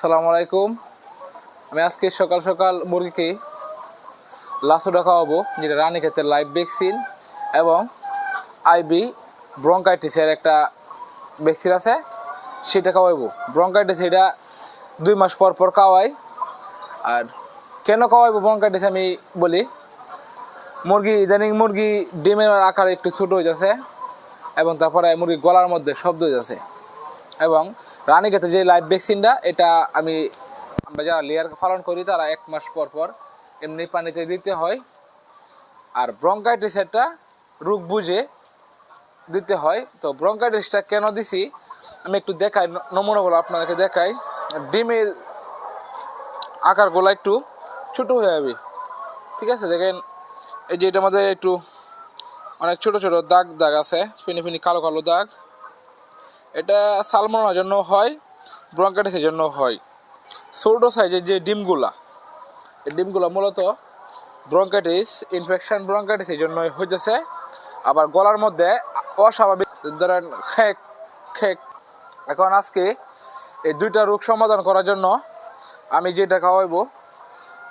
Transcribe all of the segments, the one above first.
সালামু আলাইকুম। আমি আজকে সকাল সকাল মুরগিকে লাসোডা খাওয়াবো, যেটা রানী ক্ষেত্রে লাইভ ভ্যাকসিন এবং আইবি ব্রঙ্কাইটিসের একটা ভ্যাকসিন আছে, সেটা খাওয়াইবো। ব্রঙ্কাইটিস এটা দুই মাস পর পর খাওয়াই। আর কেন খাওয়াইবো ব্রঙ্কাইটিস আমি বলি, মুরগি, ইদানিং মুরগি ডিমের আকার একটু ছোট হয়ে যাচ্ছে এবং তারপরে মুরগি গলার মধ্যে শব্দ হয়ে যাচ্ছে এবং রানীক্ষেত্রে যে লাইভ ভ্যাকসিনটা এটা আমি, আমরা যারা লেয়ার পালন করি, তারা এক মাস পর পর এমনি পানিতে দিতে হয়। আর ব্রঙ্কাইটিসেরটা রোগ বুঝে দিতে হয়। তো ব্রঙ্কাইটিসটা কেন দিছি? আমি একটু দেখাই নমুনাগুলো আপনাদেরকে দেখাই। ডিমের আকারগুলো একটু ছোট হয়ে যাবে। ঠিক আছে, দেখেন, এই যে এটা আমাদের একটু অনেক ছোট ছোট দাগ দাগ আছে, ফিনি ফিনি কালো কালো দাগ। এটা সালমোনার জন্য হয় ব্রঙ্কাইটিসের জন্য হয়। ছোট সাইজের যে ডিমগুলা, এই ডিমগুলো মূলত ব্রঙ্কাইটিস ইনফেকশন ব্রঙ্কাইটিসের জন্য হইতেছে। আবার গলার মধ্যে অস্বাভাবিক, ধরেন খেক খেক। এখন আজকে এই দুইটা রোগ সমাধান করার জন্য আমি যেটা খাওয়াইবো,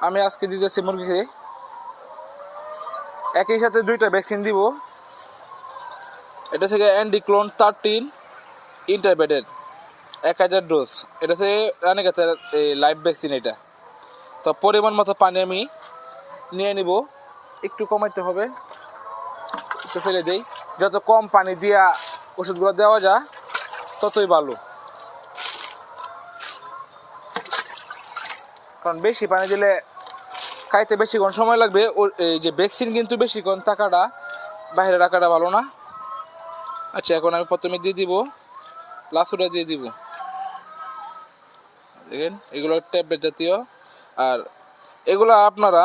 আমি আজকে দিতেছি মুরগিকে। একই সাথে দুইটা ভ্যাকসিন দিব। এটা থেকে অ্যান্ডিক্লোন থার্টিন। ইন্টারবেডেড এক হাজার ডোজ এটা হচ্ছে রানীগাছের এই লাইভ ভ্যাকসিন এটা। তো পরিমাণ মতো পানি আমি নিয়ে নিব। একটু কমাইতে হবে। একটু ফেলে দিই। যত কম পানি দিয়া ওষুধগুলো দেওয়া যায়, ততই ভালো। কারণ বেশি পানি দিলে খাইতে বেশিক্ষণ সময় লাগবে? ওর এই যে ভ্যাকসিন কিন্তু বেশিক্ষণ থাকাটা বাইরে রাখাটা ভালো না। আচ্ছা এখন আমি প্রথমে দিয়ে দিব। লাসুটা দিয়ে দিব। দেখেন, এগুলো ট্যাবলেট জাতীয়। আর এগুলো আপনারা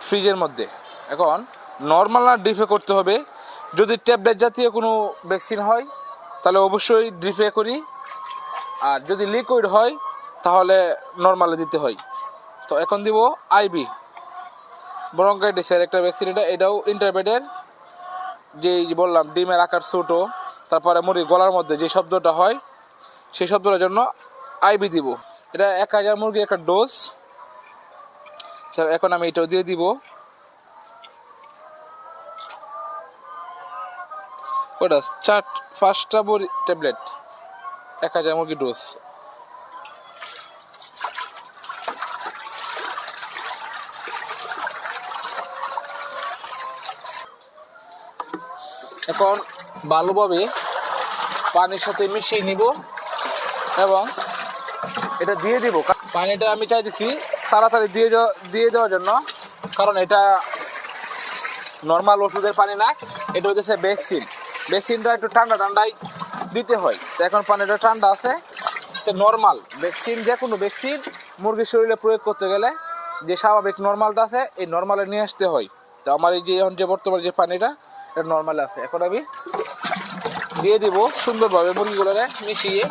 ফ্রিজের মধ্যে। এখন নর্মাল না ড্রিপে করতে হবে। যদি ট্যাবলেট জাতীয় কোনো ভ্যাকসিন হয়, তাহলে অবশ্যই ড্রিপে করি। আর যদি লিকুইড হয়, তাহলে নর্মালে দিতে হয়। তো এখন দিব আইবি ব্রঙ্কাইটিসের একটা ভ্যাকসিন এটা, এটাও ইন্টারবেডের যে যে বললাম, ডিমের আকার ছোটো। তারপরে মুরগি গলার মধ্যে যে শব্দটা হয়, সেই শব্দটার জন্য আইবি দিব। এটা এক হাজার মুরগি একটা ডোজ এখন আমি এটাও দিয়ে দিব। ওটা চার, পাঁচটা বড়ি ট্যাবলেট এক হাজার মুরগি ডোজ এখন ভালোভাবে পানির সাথে মিশিয়ে নিব এবং এটা দিয়ে দিব। পানিটা আমি চাইতেছি তাড়াতাড়ি দিয়ে দিয়ে দেওয়ার জন্য, কারণ এটা নর্মাল ওষুধের পানি না, এটা হচ্ছে ভ্যাকসিন ভ্যাকসিনটা একটু ঠান্ডা ঠান্ডাই দিতে হয়। তো এখন পানিটা ঠান্ডা আছে, তো নর্মাল ভ্যাকসিন যে কোনো ভ্যাকসিন মুরগির শরীরে প্রয়োগ করতে গেলে যে স্বাভাবিক নর্মালটা আছে, এই নর্মালে নিয়ে আসতে হয়। তো আমার এই যে, এখন যে বর্তমানে যে পানিটা এটা নর্মাল আছে। এখন আমি দিয়ে দিব সুন্দরভাবে মুরগিগুলোরে মিশিয়ে।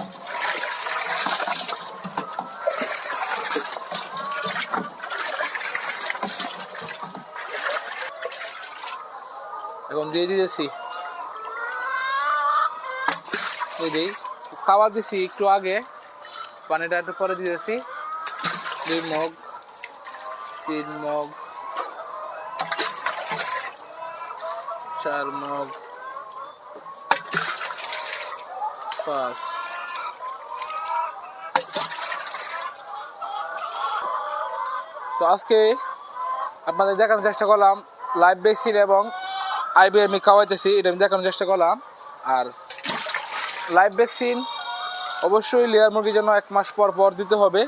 এখন দিয়ে দিয়েছি এই দিই খাবার দিছি একটু আগে, পানিটা একটু পরে দিয়েছি দুই মগ, তিন মগ চার মগ পাঁচ তো আজকে আপনাদের দেখানোর চেষ্টা করলাম লাইভ ভ্যাকসিন এবং আইবি আমি খাওয়াইতেছি, এটা আমি দেখানোর চেষ্টা করলাম। আর লাইভ ভ্যাকসিন অবশ্যই লেয়ার মুরগির জন্য এক মাস পর পর দিতে হবে।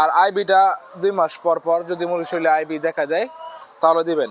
আর আইবিটা দুই মাস পর পর যদি মুরগির শরীরে আইবি দেখা দেয়, তাহলে দিবেন।